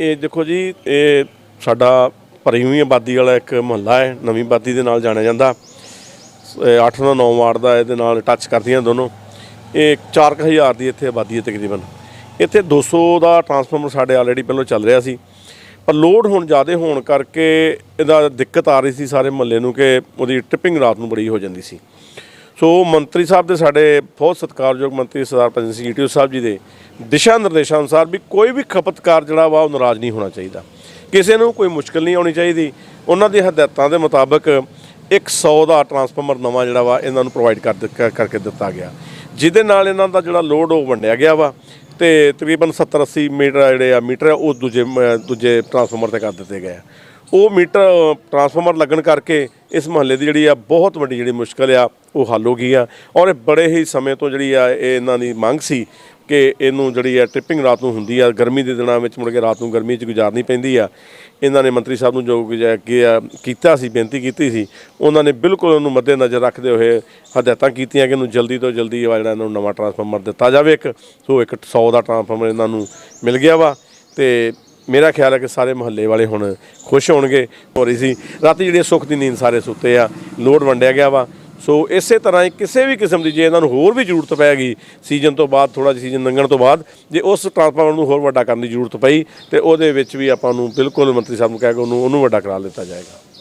ਇਹ ਦੇਖੋ ਜੀ, ਇਹ ਸਾਡਾ ਭਰੀ ਹੋਈ ਆਬਾਦੀ ਵਾਲਾ ਇੱਕ ਮੁਹੱਲਾ ਹੈ, ਨਵੀਂ ਆਬਾਦੀ ਦੇ ਨਾਲ ਜਾਣਿਆ ਜਾਂਦਾ। 8 ਤੋਂ 9 ਵਾਰਡ ਦਾ ਇਹਦੇ ਨਾਲ ਟੱਚ ਕਰਦੀਆਂ ਦੋਨੋਂ। ਇਹ 4000 ਦੀ ਇੱਥੇ ਆਬਾਦੀ ਹੈ ਤਕਰੀਬਨ। ਇੱਥੇ 200 ਦਾ ਟਰਾਂਸਫਾਰਮਰ ਸਾਡੇ ਆਲਰੇਡੀ ਪਹਿਲਾਂ ਚੱਲ ਰਿਹਾ ਸੀ। ਪਰ ਲੋਡ ਹੁਣ ਜ਼ਿਆਦਾ ਹੋਣ ਕਰਕੇ ਇਹਦਾ ਦਿੱਕਤ ਆ ਰਹੀ ਸੀ ਸਾਰੇ ਮੁਹੱਲੇ ਨੂੰ ਕਿ ਉਹਦੀ ਟ੍ਰਿਪਿੰਗ ਰਾਤ ਨੂੰ ਬੜੀ ਹੋ ਜਾਂਦੀ ਸੀ। ਸੋ ਮੰਤਰੀ ਸਾਹਿਬ ਦੇ ਸਾਡੇ ਬਹੁਤ ਸਤਿਕਾਰਯੋਗ ਮੰਤਰੀ ਸਰਦਾਰ ਭਜਨ ਸਿੰਘ ਈਟੀਓ ਸਾਹਿਬ ਜੀ ਦੇ ਦਿਸ਼ਾ ਨਿਰਦੇਸ਼ਾਂ ਅਨੁਸਾਰ ਵੀ ਕੋਈ ਵੀ ਖਪਤਕਾਰ ਜਿਹੜਾ ਵਾ ਉਹ ਨਾਰਾਜ਼ ਨਹੀਂ ਹੋਣਾ ਚਾਹੀਦਾ। ਕਿਸੇ ਨੂੰ ਕੋਈ ਮੁਸ਼ਕਲ ਨਹੀਂ ਆਉਣੀ ਚਾਹੀਦੀ। ਉਹਨਾਂ ਦੀ ਹਦਾਇਤਾਂ ਦੇ ਮੁਤਾਬਕ 100 ਦਾ ਟਰਾਂਸਫਾਰਮਰ ਨਵਾਂ ਜਿਹੜਾ ਵਾ ਇਹਨਾਂ ਨੂੰ ਪ੍ਰੋਵਾਈਡ ਕਰ ਦਿੱ- ਕਰਕੇ ਦਿੱਤਾ ਗਿਆ। ਜਿਹਦੇ ਨਾਲ ਇਹਨਾਂ ਦਾ ਜਿਹੜਾ ਲੋਡ ਉਹ ਵੰਡਿਆ ਗਿਆ ਵਾ ਤੇ ਤਕਰੀਬਨ 70 80 ਮੀਟਰ ਜਿਹੜੇ ਆ ਮੀਟਰ ਆ, ਉਹ ਦੂਜੇ ਦੂਜੇ ਟਰਾਂਸਫਾਰਮਰ ਤੇ ਕਰ ਦਿੱਤੇ ਗਏ ਉਹ ਮੀਟਰ ਟਰਾਂਸਫਾਰਮਰ ਲੱਗਣ ਕਰਕੇ ਇਸ ਮਹੱਲੇ ਦੀ ਜਿਹੜੀ ਆ, ਬਹੁਤ ਵੱਡੀ ਜਿਹੜੀ ਮੁਸ਼ਕਲ ਆ, ਉਹ ਹੱਲ ਹੋ ਗਈ ਆ। ਔਰ ਇਹ ਬੜੇ ਹੀ ਸਮੇਂ ਤੋਂ ਜਿਹੜੀ ਆ, ਇਹ ਇਹਨਾਂ ਦੀ ਮੰਗ ਸੀ ਕਿ ਇਹਨੂੰ ਜਿਹੜੀ ਆ ਟ੍ਰਿਪਿੰਗ ਰਾਤ ਨੂੰ ਹੁੰਦੀ ਆ। ਗਰਮੀ ਦੇ ਦਿਨਾਂ ਵਿੱਚ ਮੁੜ ਕੇ ਰਾਤ ਨੂੰ ਗਰਮੀ 'ਚ ਗੁਜ਼ਾਰਨੀ ਪੈਂਦੀ ਆ। ਇਹਨਾਂ ਨੇ ਮੰਤਰੀ ਸਾਹਿਬ ਨੂੰ ਜੋ ਅੱਗੇ ਆ ਕੀਤਾ ਸੀ, ਬੇਨਤੀ ਕੀਤੀ ਸੀ, ਉਹਨਾਂ ਨੇ ਬਿਲਕੁਲ ਉਹਨੂੰ ਮੱਦੇ ਨਜ਼ਰ ਰੱਖਦੇ ਹੋਏ ਹਦਾਇਤਾਂ ਕੀਤੀਆਂ ਕਿ ਇਹਨੂੰ ਜਲਦੀ ਤੋਂ ਜਲਦੀ ਆ ਜਿਹੜਾ ਇਹਨਾਂ ਨੂੰ ਨਵਾਂ ਟਰਾਂਸਫਾਰਮਰ ਦਿੱਤਾ ਜਾਵੇ। ਇੱਕ, ਸੋ ਇੱਕ 100 ਦਾ ਟਰਾਂਸਫਾਰਮਰ ਇਹਨਾਂ ਨੂੰ ਮਿਲ ਗਿਆ ਵਾ। ਤੇ ਮੇਰਾ ਖਿਆਲ ਹੈ ਕਿ ਸਾਰੇ ਮਹੱਲੇ ਵਾਲੇ ਹੁਣ ਖੁਸ਼ ਹੋਣਗੇ। ਹੋ ਰਹੀ ਸੀ, ਰਾਤੀ ਜਿਹੜੀ ਸੁੱਖ ਦੀ ਨੀਂਦ ਸਾਰੇ ਸੁੱਤੇ ਆ, ਲੋਡ ਵੰਡਿਆ ਗਿਆ ਵਾ। ਸੋ ਇਸੇ ਤਰ੍ਹਾਂ ਹੀ ਕਿਸੇ ਵੀ ਕਿਸਮ ਦੀ ਜੇ ਇਹਨਾਂ ਨੂੰ ਹੋਰ ਵੀ ਜ਼ਰੂਰਤ ਪੈਗੀ ਸੀਜ਼ਨ ਤੋਂ ਬਾਅਦ ਥੋੜਾ ਜਿਹਾ ਸੀਜ਼ਨ ਲੰਘਣ ਤੋਂ ਬਾਅਦ, ਜੇ ਉਸ ਟਰਾਂਸਫਾਰਮਰ ਨੂੰ ਹੋਰ ਵੱਡਾ ਕਰਨ ਦੀ ਜ਼ਰੂਰਤ ਪਈ, ਤੇ ਉਹਦੇ ਵਿੱਚ ਵੀ ਆਪਾਂ ਨੂੰ ਬਿਲਕੁਲ ਮੰਤਰੀ ਸਾਹਿਬ ਨੂੰ ਕਹਿ ਕੇ ਉਹਨੂੰ ਉਹਨੂੰ ਵੱਡਾ ਕਰਾ ਦਿੱਤਾ ਜਾਏਗਾ।